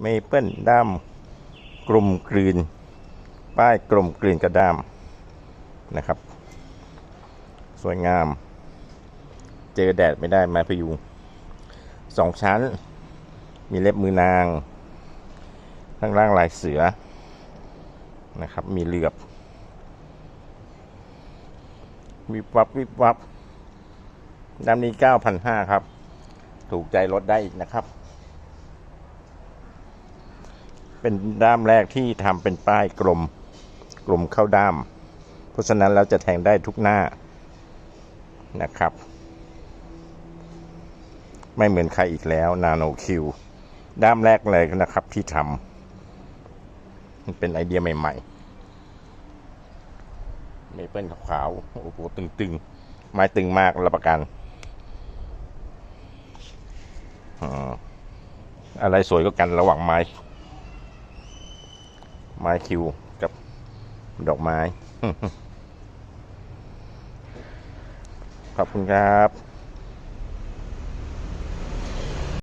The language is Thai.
เมเปิลด้ามกลมกลืน ป้ายกลมกลืนกระดามนะครับ สวยงาม เจอแดดไม่ได้ไม้พยุงสองชั้น มีเล็บมือนาง ข้างล่างลายเสือนะครับ มีเหลือบ วิบวับวิบวับด้ามนี้ 9,500 ครับ ถูกใจลดได้อีกนะครับ เป็นด้ามแรกที่ทำเป็นป้ายกลมกลมเข้าด้าม เพราะฉะนั้นเราจะแทงได้ทุกหน้านะครับ ไม่เหมือนใครอีกแล้วนาโนคิวด้ามแรกเลยนะครับที่ทำมันเป็นไอเดียใหม่ๆเมเปิลขาวๆโอ้โหตึงๆ ไม้ตึงมากรับประกันอ่าอะไรสวยก็กันระหว่างไม้ ไม้คิวกับดอกไม้ ขอบคุณครับ